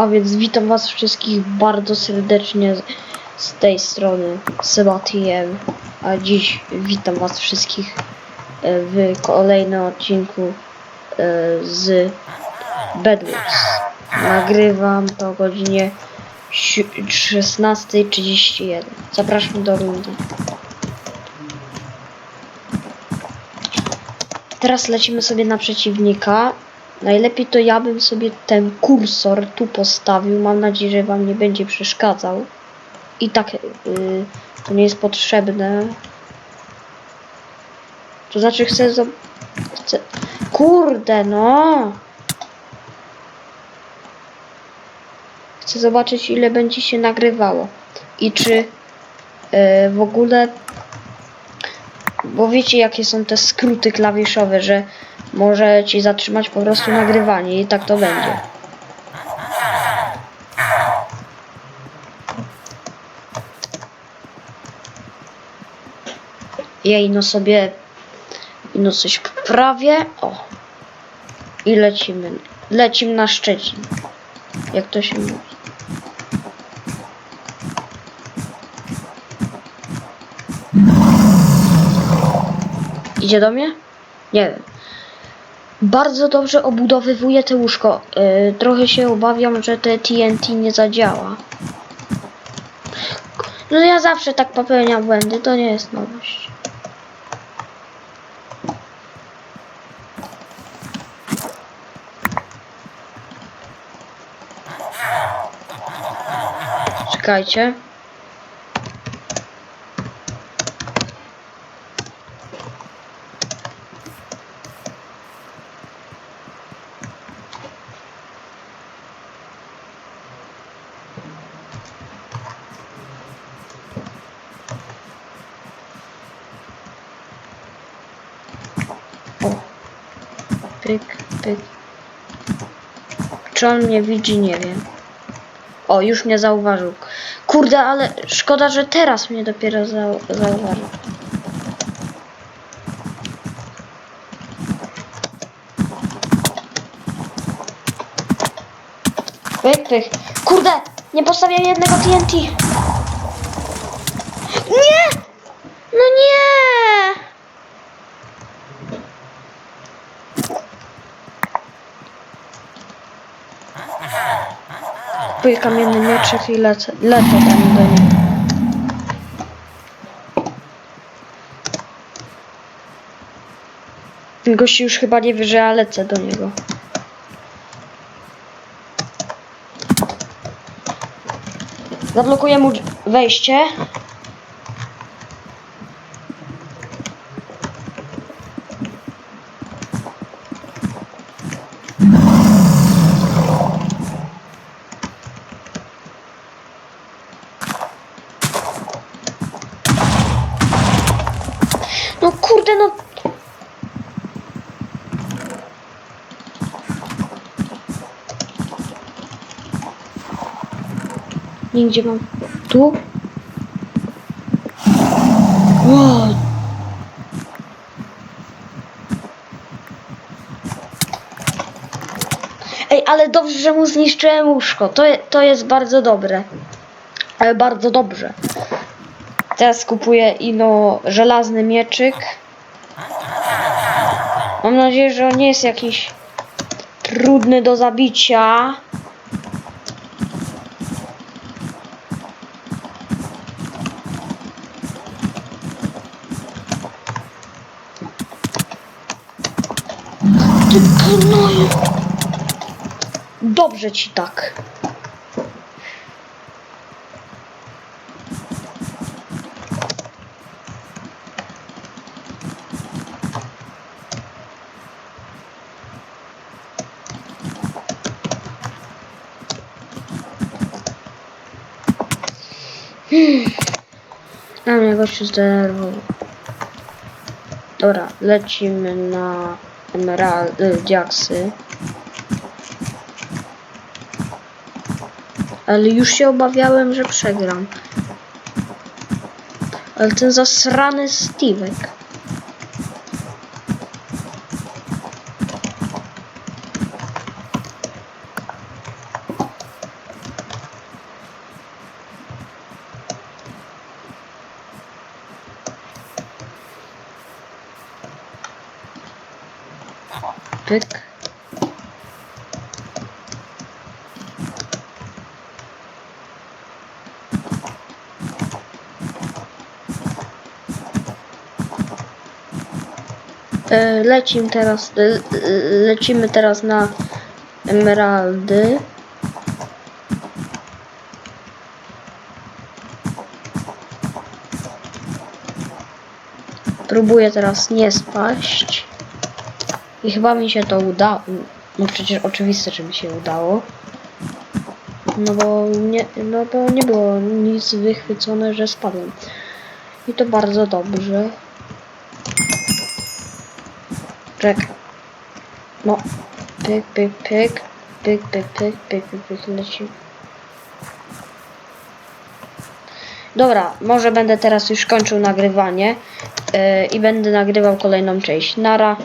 A więc witam was wszystkich bardzo serdecznie z, tej strony Sebatien. A dziś witam was wszystkich e, w kolejnym odcinku e, z Bedwars. Nagrywam to o godzinie si- 16.31. Zapraszam do rundy. Teraz lecimy sobie na przeciwnika. Najlepiej to ja bym sobie ten kursor tu postawił. Mam nadzieję, że wam nie będzie przeszkadzał. I tak yy, to nie jest potrzebne. To znaczy chcę, zob- chcę... Kurde no! Chcę zobaczyć ile będzie się nagrywało. I czy yy, w ogóle bo wiecie jakie są te skróty klawiszowe, że może ci zatrzymać po prostu nagrywanie i tak to będzie. Jej, no sobie no coś poprawię. O. I lecimy. Lecimy na Szczecin. Jak to się mówi. Idzie do mnie? Nie wiem. Bardzo dobrze obudowywuje te łóżko. Yy, trochę się obawiam, że te TNT nie zadziała. No ja zawsze tak popełniam błędy, to nie jest nowość. Czekajcie. Pyk, pyk. Czy on mnie widzi? Nie wiem. O, już mnie zauważył. Kurde, ale szkoda, że teraz mnie dopiero zau zauważył. Pyk, pyk. Kurde, nie postawiam jednego TNT. Nie! No nie! Kupuję kamienny mieczek i lecę, lecę tam do niego. Gość już chyba nie wie, że lecę do niego. Zablokuję mu wejście. No kurde, no. Nigdzie mam. Tu? Wow. Ej, ale dobrze, że mu zniszczyłem łóżko. To, to jest bardzo dobre. Ale bardzo dobrze. Teraz kupuję ino żelazny mieczyk. Mam nadzieję, że on nie jest jakiś trudny do zabicia. Dobrze ci tak. A mnie gościu zdenerwował. Dobra, lecimy na emeraldy, diaksy. Ale już się obawiałem, że przegram. Ale ten zasrany Steve'ek. Pyk. E, Lecimy teraz, le, le- lecimy teraz na emeraldy. Próbuję teraz nie spaść. I chyba mi się to uda. No przecież oczywiste, że mi się udało. No bo nie, no bo nie było nic wychwycone, że spadłem. I to bardzo dobrze. Czekaj. No. Pyk, pyk, pyk. Pyk, pyk, pyk, pyk, pyk, pyk, leci. Dobra, może będę teraz już kończył nagrywanie yy, i będę nagrywał kolejną część. Nara.